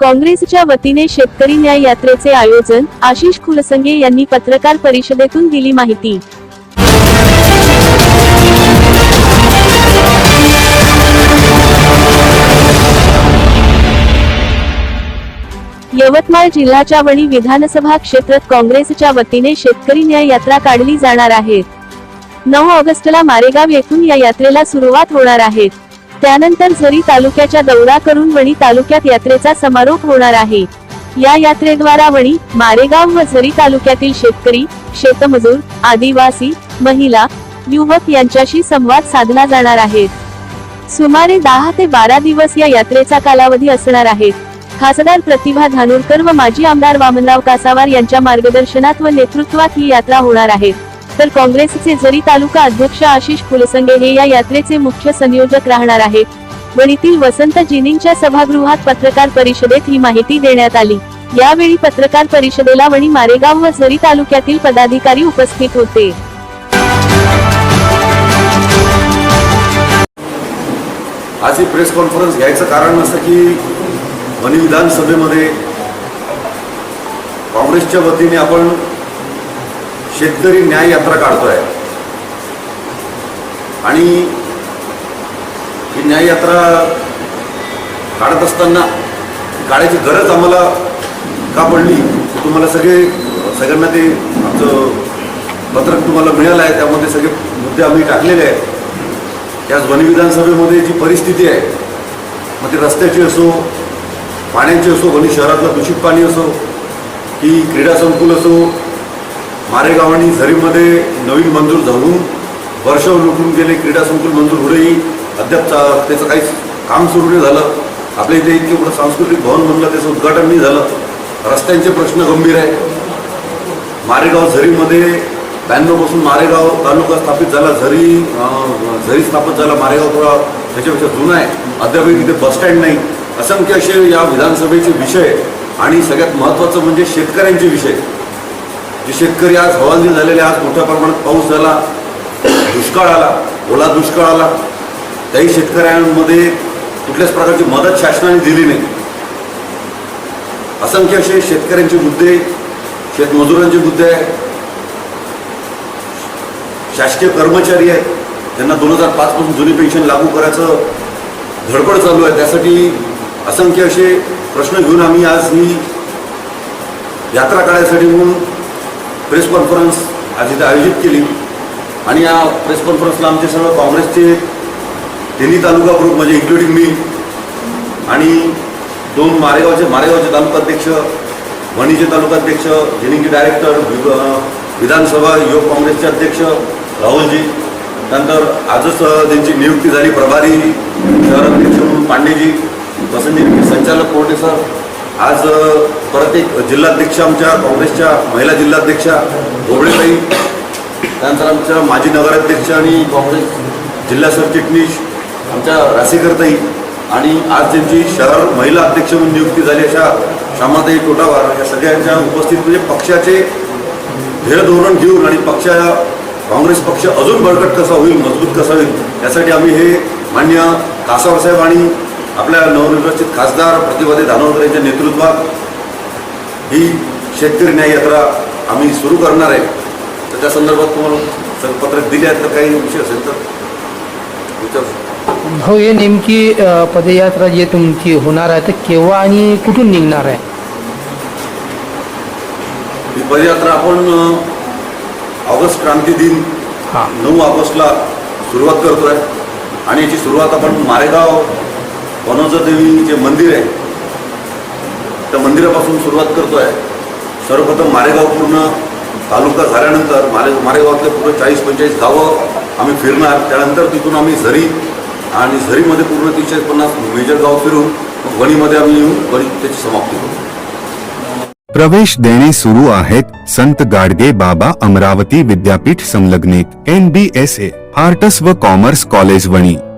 काँग्रेसच्या वतीने शेतकरी न्याय यात्रेचे आयोजन आशिष खुलसंगे यांनी पत्रकार परिषदेतून दिली माहिती. यवतमाळ जिल्ह्याच्या वणी विधानसभा क्षेत्रात काँग्रेसच्या वतीने शेतकरी न्याय यात्रा काढली जाणार आहे. नऊ ऑगस्टला मारेगाव येथून या यात्रेला सुरुवात होणार आहे. त्यानंतर झरी तालुक्याच्या दौरा करून वणी तालुक्यात यात्रेचा समारोप होणार आहे. या यात्रेद्वारा वणी मारेगाव व झरी तालुक्यातील शेतकरी शेतमजूर आदिवासी महिला युवक यांच्याशी संवाद साधला जाणार आहे. सुमारे दहा ते बारा दिवस या यात्रेचा कालावधी असणार आहे. खासदार प्रतिभा धानोरकर व माजी आमदार वामनराव कासावार यांच्या मार्गदर्शनात व नेतृत्वात ही यात्रा होणार आहे. तर काँग्रेसचे जरी तालुका अध्यक्ष आशिष फुलसंगे हे या यात्रेचे मुख्य संयोजक राहणार आहेत. वणीतील वसंत जिनिंगच्या सभागृहात पत्रकार परिषदेत ही माहिती देण्यात आली. यावेळी पत्रकार परिषदेला वणी मारेगाव व झरी तालुक्यातील पदाधिकारी उपस्थित होते. आज ही प्रेस कॉन्फरन्स घ्यायचं कारण असं की वणी विधानसभेमध्ये काँग्रेसच्या वतीने आपण शेतकरी न्याय यात्रा काढतोय. आणि ही न्याय यात्रा काढत असताना काढायची गरज आम्हाला का पडली? तुम्हाला सगळे सगळ्यांना ते आमचं पत्रक तुम्हाला मिळालं आहे त्यामध्ये सगळे मुद्दे आम्ही टाकलेले आहेत. त्याच वनविधानसभेमध्ये जी परिस्थिती आहे मग ते रस्त्याची असो पाण्याची असो वनी शहरातलं दूषित पाणी असो की क्रीडा संकुल असो मारेगाव आणि झरीमध्ये नवीन मंजूर झालून वर्ष लुटून गेले क्रीडा संकुल मंजूर होऊनही अद्याप चा- त्याचं काही काम सुरू नाही झालं. आपल्या इथे इतके मोठं सांस्कृतिक भवन बनलं त्याचं उद्घाटन नाही झालं. रस्त्यांचे प्रश्न गंभीर आहे मारेगाव झरीमध्ये ब्याण्णवपासून मारेगाव तालुका स्थापित झाला झरी झरी स्थापित झाला मारेगाव थोडा त्याच्यापेक्षा जुना आहे. अद्यापही तिथे बसस्टँड नाही. असंख्य असे या विधानसभेचे विषय आणि सगळ्यात महत्त्वाचं म्हणजे शेतकऱ्यांचे विषय. जे शेतकरी आज हवालदिल झालेले आज मोठ्या प्रमाणात पाऊस झाला दुष्काळ आला ओला दुष्काळ आला त्याही शेतकऱ्यांमध्ये कुठल्याच प्रकारची मदत शासनाने दिली नाही. असंख्य असे शेतकऱ्यांचे मुद्दे शेतमजुरांचे मुद्दे आहे शासकीय कर्मचारी आहेत. त्यांना दोन हजार पाचपासून जुनी पेन्शन लागू करायचं धडपड चालू आहे. त्यासाठी असंख्य असे प्रश्न घेऊन आम्ही आज ही यात्रा काढायसाठी म्हणून प्रेस कॉन्फरन्स आज इथे आयोजित केली. आणि या प्रेस कॉन्फरन्सला आमचे सर्व काँग्रेसचे तिन्ही तालुका ग्रुप म्हणजे इन्क्लुडिंग मी आणि दोन मारेगावचे मारेगावचे तालुकाध्यक्ष वणीचे तालुकाध्यक्ष जिनिंगचे डायरेक्टर वि- विधानसभा युवक काँग्रेसचे अध्यक्ष राहुलजी त्यानंतर आजच त्यांची नियुक्ती झाली प्रभारी शहराध्यक्ष म्हणून पांडेजी वसंतजी संचालक कोर्टे सर. आज परत एक जिल्हाध्यक्ष आमच्या काँग्रेसच्या महिला जिल्हाध्यक्षा गोबळेताई त्यानंतर आमच्या माजी नगराध्यक्ष आणि काँग्रेस जिल्हा सरचिटणीस आमच्या रासेकरताई आणि आज ज्यांची शहर महिला अध्यक्ष म्हणून नियुक्ती झाली अशा श्यामाताई कोटावार या सगळ्यांच्या उपस्थित म्हणजे पक्षाचे ध्येय धोरण घेऊन आणि पक्षा काँग्रेस पक्ष अजून बळकट कसा होईल मजबूत कसा होईल यासाठी आम्ही हे मान्य कासावर साहेब आणि आपल्या नवनिर्वाचित खासदार प्रतिभादे धानोरकर यांच्या नेतृत्वात ही शेतकरी न्याय यात्रा आम्ही सुरू करणार आहे. तर त्या संदर्भात तुम्हाला पत्रक दिले आहेत तर काही विषय असेल तर. विचारू हो हे नेमकी पदयात्रा जी तुमची होणार आहे तर केव्हा आणि कुठून निघणार आहे? ही पदयात्रा आपण ऑगस्ट क्रांती दिन हां. नऊ ऑगस्टला सुरुवात करतोय. आणि याची सुरुवात आपण मारेगाव वनोजादेवी जे मंदिर आहे. त्या मंदिरापासून सुरुवात करतोय. सर्वप्रथम मारेगाव पूर्ण तालुका झाल्यानंतर मारे मारेगावातले पूर्ण चाळीस पंचेचाळीस गावं आम्ही फिरणार. त्यानंतर तिथून आम्ही झरी आणि झरीमध्ये पूर्ण तीनशे पन्नास मेजर गाव फिरून मग वणीमध्ये आम्ही येऊन वणी त्याची समाप्ती करू. प्रवेश देणे सुरू आहेत संत गाडगे बाबा अमरावती विद्यापीठ संलग्नित N B S A arts व कॉमर्स कॉलेज वणी.